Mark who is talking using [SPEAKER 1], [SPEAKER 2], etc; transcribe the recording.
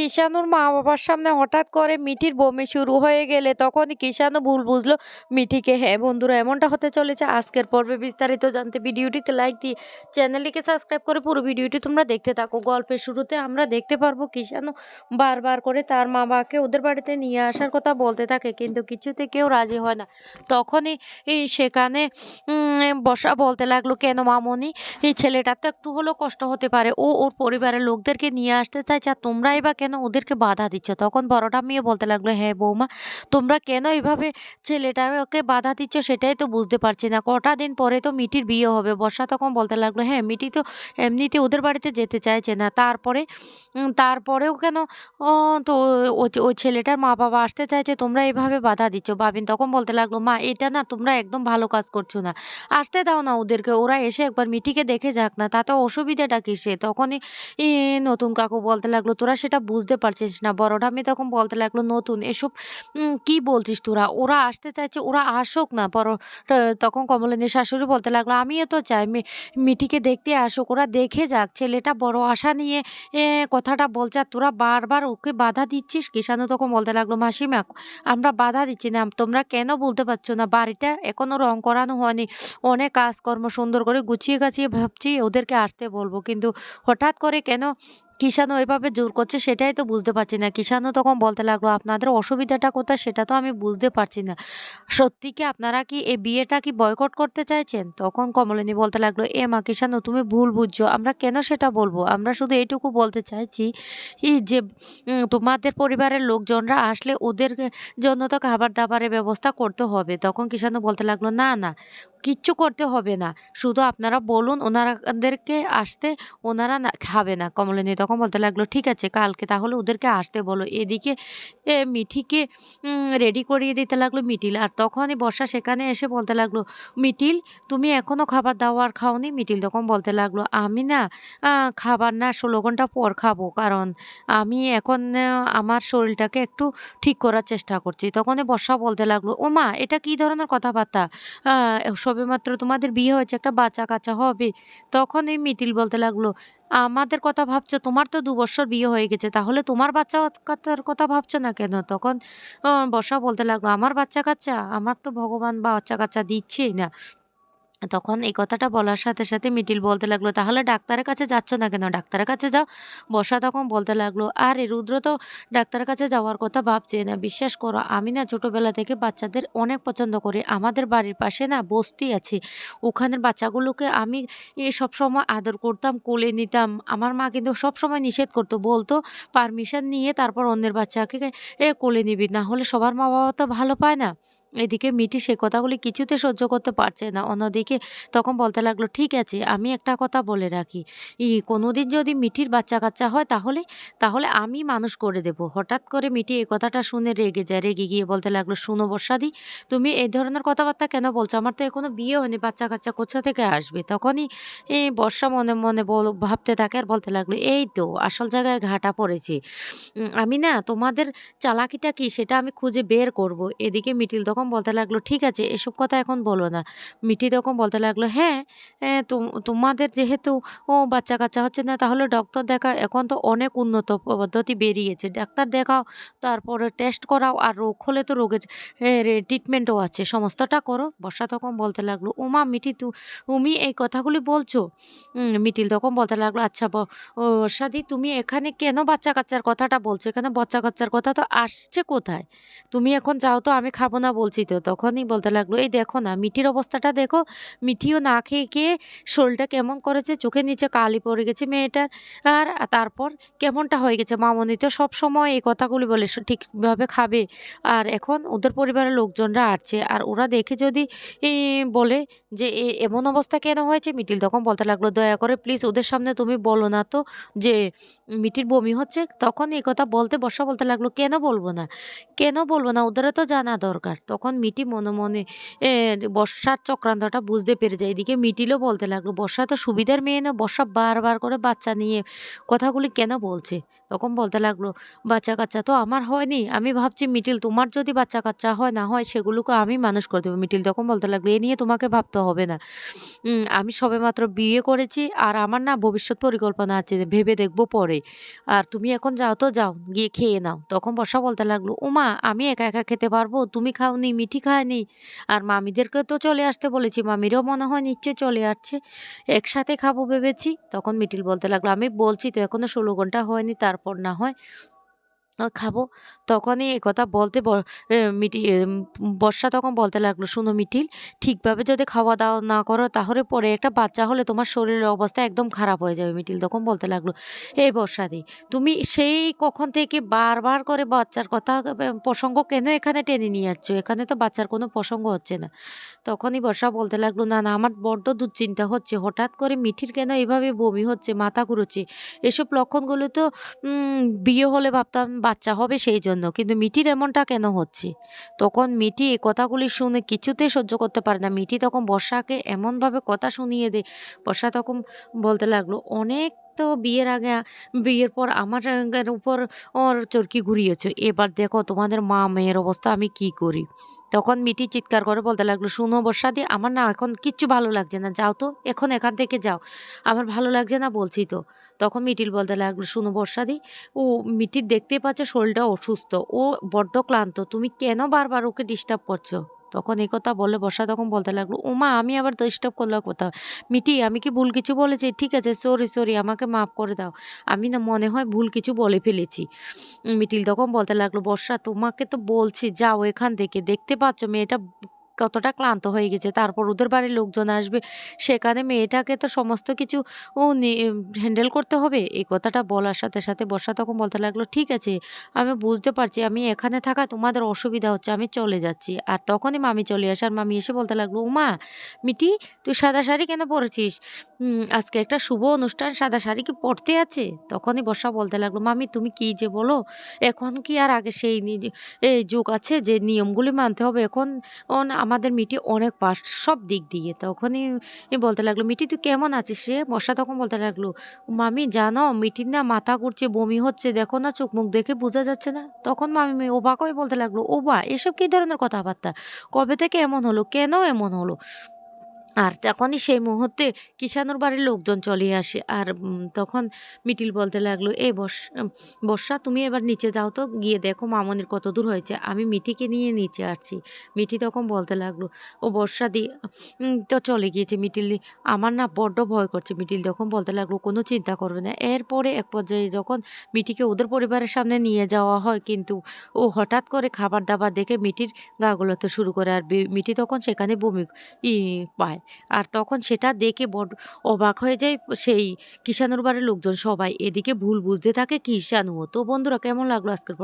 [SPEAKER 1] কিষানুর মা বাবার সামনে হঠাৎ করে মিঠির বমি শুরু হয়ে গেলে তখনই কিষানু ভুল বুঝলো মিঠিকে। হ্যাঁ বন্ধুরা, এমনটা হতে চলেছে আজকের পর্বে বিস্তারিত জানতে। ভিডিওটিতে লাইক দিয়ে চ্যানেলটিকে সাবস্ক্রাইব করে পুরো ভিডিওটি তোমরা দেখতে থাকো। গল্পের শুরুতে আমরা দেখতে পারব কিষানু বারবার করে তার মা বাবাকে ওদের বাড়িতে নিয়ে আসার কথা বলতে থাকে, কিন্তু কিছুতে কেউ রাজি হয় না। তখনই সেখানে বসা বলতে লাগল, কেন মামনি? এই ছেলেটার তো একটু হলেও কষ্ট হতে পারে। ও ওর পরিবারের লোকদেরকে নিয়ে আসতে চাইছে, আর তোমরাই বা কেন ওদেরকে বাধা দিচ্ছ? তখন বড়টা মেয়ে বলতে লাগল হ্যাঁ বৌমা, তোমরা কেন এইভাবে ছেলেটাকে বাধা দিচ্ছ সেটাই তো বুঝতে পারছি না। কটা দিন পরে তো মিটির বিয়ে হবে। বর্ষা তখন বলতে লাগল হ্যাঁ মিটি তো এমনিতে ওদের বাড়িতে যেতে চাইছে না। তারপরে তারপরেও কেন তো ওই ছেলেটার মা বাবা আসতে চাইছে, তোমরা এভাবে বাধা দিচ্ছ? বাবিন তখন বলতে লাগল, মা, এটা না তোমরা একদম ভালো কাজ করছ না। আসতে দাও না ওদেরকে, ওরা এসে একবার মিটিকে দেখে যাক না, তাতে অসুবিধাটা কিসে তখনই নতুন কাকু বলতে লাগল, তোরা সেটা বুঝতে পারছিস না। বড়টা মেয়ে তখন বলতে লাগল, নতুন, এসব কি বলছিস তোরা? ওরা আসতে চাইছে, ওরা আসুক না। বড় তখন কমলিনীর শাশুড়ি বলতে লাগল আমিও তো চাই, মি- মিঠিকে দেখতে আসুক, ওরা দেখে যাক, ছেলেটা বড় আশা নিয়ে কথাটা বলছে, আর তোরা বারবার ওকে বাধা দিচ্ছিস? কিষানু তখন বলতে লাগল, মাসিমা, আমরা বাধা দিচ্ছি না, তোমরা কেন বলতে পারছ না? বাড়িটা এখনও রং করানো হয়নি। অনেক কাজকর্ম সুন্দর করে গুছিয়ে গাছিয়ে ভাবছি, ওদেরকে আসতে বলব। কিন্তু হঠাৎ করে কেন কিষানু এভাবে জোর করছে সেটাই তো বুঝতে পারছি না। কিষানু তখন বলতে লাগল, আপনাদের অসুবিধাটা কোথায় সেটা তো আমি বুঝতে পারছি না। সত্যি কি আপনারা কি এই বিয়েটা কি বয়কট করতে চাইছেন? তখন কমলিনী বলতে লাগল, এ মা কিষানু তুমি ভুল বুঝছ। আমরা কেন সেটা বলব? আমরা শুধু এইটুকু বলতে চাইছি যে তোমাদের পরিবারের লোকজনরা আসলে ওদের জন্য তো খাবার দাবারের ব্যবস্থা করতে হবে। তখন কিষানু বলতে লাগল, না না। কিচ্ছু করতে হবে না। শুধু আপনারা বলুন, ওনারাদেরকে আসতে ওনারা না, খাবে না। কমলিনী তখন বলতে লাগল, ঠিক আছে, কালকে তাহলে ওদেরকে আসতে বলো। এদিকে, এ মিঠিকে রেডি করিয়ে দিতে লাগল মিটিল আর তখনই বর্ষা সেখানে এসে বলতে লাগল মিটিল তুমি এখনও খাবার দাবার খাওনি? মিটিল তখন বলতে লাগল, আমি না খাবার না, ষোলো ঘণ্টা পর খাব। কারণ আমি এখন আমার শরীরটাকে একটু ঠিক করার চেষ্টা করছি। তখনই বর্ষা বলতে লাগল ও মা এটা কি ধরনের কথাবার্তা? সবেমাত্র তোমাদের বিয়ে হয়েছে, একটা বাচ্চা কাচ্চা হবে। তখন এই মিতিল বলতে লাগল, আমাদের কথা ভাবছ, তোমার তো দু বছর বিয়ে হয়ে গেছে, তাহলে তোমার বাচ্চা কাচ্চার কথা ভাবছ না কেন? তখন বর্ষা বলতে লাগল, আমার বাচ্চা কাচ্চা? আমার তো ভগবান বাচ্চা কাচ্চা দিচ্ছেই না। তখন এই কথাটা বলার সাথে সাথে মিটিল বলতে লাগল, তাহলে ডাক্তারের কাছে যাচ্ছ না কেন? ডাক্তারের কাছে যাও। বর্ষা তখন বলতে লাগল, আর আরে রুদ্র তো ডাক্তারের কাছে যাওয়ার কথা ভাবছে না। বিশ্বাস করো, আমি না ছোটোবেলা থেকে বাচ্চাদের অনেক পছন্দ করি। আমাদের বাড়ির পাশে না বস্তি আছে। ওখানের বাচ্চাগুলোকে আমি এ সবসময় আদর করতাম, কোলে নিতাম। আমার মা কিন্তু সবসময় নিষেধ করতো, বলতো, পারমিশন নিয়ে তারপর অন্যের বাচ্চাকে এ কোলে নিবি। না হলে সবার মা বাবা তো ভালো পায় না। এদিকে মিটি সে কথাগুলি কিছুতে সহ্য করতে পারছে না। অন্যদিকে তখন বলতে লাগল, ঠিক আছে, আমি একটা কথা বলে রাখি। ই, কোনোদিন যদি মিঠির বাচ্চা কাচ্চা হয় তাহলে তাহলে আমি মানুষ করে দেব। হঠাৎ করে মিটি এই কথাটা শুনে রেগে যায়। রেগে গিয়ে বলতে লাগল, শুনো বর্ষাদি, তুমি এই ধরনের কথাবার্তা কেন বলছো? আমার তো এখনও বিয়ে হয়নি বাচ্চা কাচ্চা কোথা থেকে আসবে? তখনই এই বর্ষা মনে মনে বল, ভাবতে থাকে আর বলতে লাগল, এই তো, আসল জায়গায় ঘাটা পড়েছে। আমি না, তোমাদের চালাকিটা কি সেটা আমি খুঁজে বের করব। এদিকে মিটিল তখন বলতে লাগল, ঠিক আছে, এসব কথা এখন বলো না। মিটি তখন বলতে লাগল হ্যাঁ তোমাদের যেহেতু, ও বাচ্চা কাচ্চা হচ্ছে না, তাহলে ডক্টর দেখা এখন তো অনেক উন্নত পদ্ধতি বেরিয়েছে। ডাক্তার দেখাও, তারপরে টেস্ট করাও, আর রোগ হলে তো রোগের ট্রিটমেন্টও আছে। সমস্তটা করো। বর্ষা তখন বলতে লাগল, উমা তু, তুমি এই কথাগুলি বলছো? মিটিল তখন বলতে লাগল আচ্ছা বর্ষাদি, তুমি এখানে কেন বাচ্চা কাচ্চার কথাটা বলছো? এখানে বাচ্চা কাচ্চার কথা তো আসছে কোথায়? তুমি এখন যাও তো, আমি খাব না বলছি তো তখনই বলতে লাগল, এই দেখো না, মিঠির অবস্থাটা দেখো। মিঠিও না খেয়ে খেয়ে শরীরটা কেমন করেছে? চোখের নিচে কালি পড়ে গেছে মেয়েটার। আর তারপর কেমনটা হয়ে গেছে? মামনি তো সবসময় এই কথাগুলি বলে ঠিকভাবে খাবে। আর এখন ওদের পরিবারের লোকজনরা আসছে। আর ওরা দেখে যদি বলে যে এমন অবস্থা কেন হয়েছে? মিটিল তখন বলতে লাগল, দয়া করে প্লিজ ওদের সামনে তুমি বলো না তো যে মিটির বমি হচ্ছে? তখন এই কথা বলতে বসা বলতে লাগল, কেন বলব না? কেন বলব না? ওদেরও তো জানা দরকার। তখন তখন মিটি মনে মনে বর্ষার চক্রান্তটা বুঝতে পেরে যায় এদিকে মিটিলও বলতে লাগল বর্ষা তো সুবিধার মেয়ে না, বর্ষা বারবার করে বাচ্চা নিয়ে কথাগুলি কেন বলছে? তখন বলতে লাগল বাচ্চা কাচ্চা তো আমার হয়নি। আমি ভাবছি মিটিল তোমার যদি বাচ্চা কাচ্চা হয়, না হয় সেগুলোকে আমি মানুষ করে দেবো। মিটিল তখন বলতে লাগল, এ নিয়ে তোমাকে ভাবতে হবে না। আমি সবেমাত্র বিয়ে করেছি আর আমার না ভবিষ্যৎ পরিকল্পনা আছে, ভেবে দেখব পরে। আর তুমি এখন যাও তো, যাও, গিয়ে খেয়ে নাও। তখন বর্ষা বলতে লাগল ওমা আমি একা একা খেতে পারব? তুমি খাওনি মিঠি খায়নি আর মামিদেরকে তো চলে আসতে বলেছি, মামিরও মনে হয় নিশ্চয়ই চলে আসছে। একসাথে খাব ভেবেছি, তখন মিটিল বলতে লাগল, আমি বলছি তো এখনও ষোলো ঘণ্টা হয়নি, তারপর না হয় খাব। তখনই এ কথা বলতে মিটি বর্ষা তখন বলতে লাগল, শুনো মিঠিল, ঠিকভাবে যদি খাওয়া-দাওয়া না করো তাহলে পরে একটা বাচ্চা হলে তোমার শরীরের অবস্থা একদম খারাপ হয়ে যাবে।" মিটিল তখন বলতে লাগল, "এই বর্ষাদি, তুমি সেই কখন থেকে বারবার করে বাচ্চার কথা প্রসঙ্গ কেন এখানে টেনে নিয়ে যাচ্ছ? এখানে তো বাচ্চার কোনো প্রসঙ্গ হচ্ছে না।" তখনই বর্ষা বলতে লাগল, "না, না আমার বড্ড দুশ্চিন্তা হচ্ছে। হঠাৎ করে মিঠির কেন এভাবে বমি হচ্ছে, মাথা ঘুরোচ্ছে? এসব লক্ষণগুলো তো বিয়ে হলে ভাবতাম বাচ্চা হবে সেই জন্য। কিন্তু মিটির এমনটা কেন হচ্ছে? তখন মিটি এই কথাগুলি শুনে কিছুতে সহ্য করতে পারে না। মিটি তখন বর্ষাকে এমনভাবে কথা শুনিয়ে দেয়, বর্ষা তখন বলতে লাগল, "অনেক তো বিয়ের আগে বিয়ের পর আমার উপর ওর চরকি ঘুরিয়েছ। এবার দেখো তোমাদের মা-মেয়ের অবস্থা আমি কি করি?" তখন মিঠি চিৎকার করে বলতে লাগল, "শোনো বর্ষাদি, আমার না এখন কিচ্ছু ভালো লাগছে না। যাও তো, এখন এখান থেকে যাও। আমার ভালো লাগছে না বলছি তো।" তখন মিঠিল বলতে লাগল, "শোনো বর্ষাদি, ও মিটির দেখতেই পাচ্ছ শরীরটা অসুস্থ। ও বড্ড ক্লান্ত। তুমি কেন বারবার ওকে ডিস্টার্ব করছ?" তখন এই কথা বলে বর্ষা তখন বলতে লাগল, "ওমা আমি আবার ডিস্টার্ব করলাম কোথাও? মিটি আমি কি ভুল কিছু বলেছি? ঠিক আছে সরি, সরি আমাকে মাফ করে দাও। আমি না মনে হয় ভুল কিছু বলে ফেলেছি।" মিটিল তখন বলতে লাগল, "বর্ষা তোমাকে তো বলছি যাও এখান থেকে। দেখতে পাচ্ছ মেয়েটা কতটা ক্লান্ত হয়ে গেছে। তারপর ওদের বাড়ির লোকজন আসবে। সেখানে মেয়েটাকে তো সমস্ত কিছু ও হ্যান্ডেল করতে হবে।" এই কথাটা বলার সাথে, সাথে বর্ষা তখন বলতে লাগল, "ঠিক আছে, আমি বুঝতে পারছি আমি এখানে থাকা তোমাদের অসুবিধা হচ্ছে। আমি চলে যাচ্ছি।" আর তখনই মামি চলে আসে। আর মামি এসে বলতে লাগল, "ওমা মিটি তুই সাদা শাড়ি কেন পরেছিস? আজকে একটা শুভ অনুষ্ঠান, সাদা শাড়ি কি পরতে আছে?" তখনই বর্ষা বলতে লাগল, "মামি তুমি কি যে বলো? এখন কি আর আগে সেই এই যুগ আছে যে নিয়মগুলি মানতে হবে? এখন আমাদের মিটি অনেক পাস সব দিক দিয়ে।" তখনই বলতে লাগল, মিটি তুই কেমন আছিস সে বর্ষা তখন বলতে লাগল, "মামি জানো মিটির না মাথা ঘুরছে, বমি হচ্ছে। দেখো না চোখ মুখ দেখে বোঝা যাচ্ছে না?" তখন মামি ও হয়ে বলতে লাগল, "ওমা এসব কী ধরনের কথাবার্তা? কবে থেকে এমন হলো? কেন এমন হলো?" আর তখনই সেই মুহূর্তে কিষাণুর বাড়ির লোকজন চলে আসে। আর তখন মিটিল বলতে লাগল, এ বর্ষ বর্ষা তুমি এবার নিচে যাও তো। গিয়ে দেখো মামনির কত দূর হয়েছে। আমি মিঠিকে নিয়ে নিচে আসছি।" মিঠি তখন বলতে লাগল, "ও বর্ষাদি উম তো চলে গিয়েছে মিঠিলদি। আমার না বড্ড ভয় করছে।" মিটিল তখন বলতে লাগল, "কোনো চিন্তা করবে না।" এরপরে এক পর্যায়ে যখন মিটিকে ওদের পরিবারের সামনে নিয়ে যাওয়া হয় কিন্তু ও হঠাৎ করে খাবার-দাবার দেখে মিটির গা গোলাতে শুরু করে। আর মিটি তখন সেখানে বমি ই পায়। আর তখন সেটা দেখে বড অবাক হয়ে যায় সেই কিষানুর বাড়ির লোকজন সবাই। এদিকে ভুল বুঝতে থাকে কিষানুও তো বন্ধুরা, কেমন লাগল আজকের?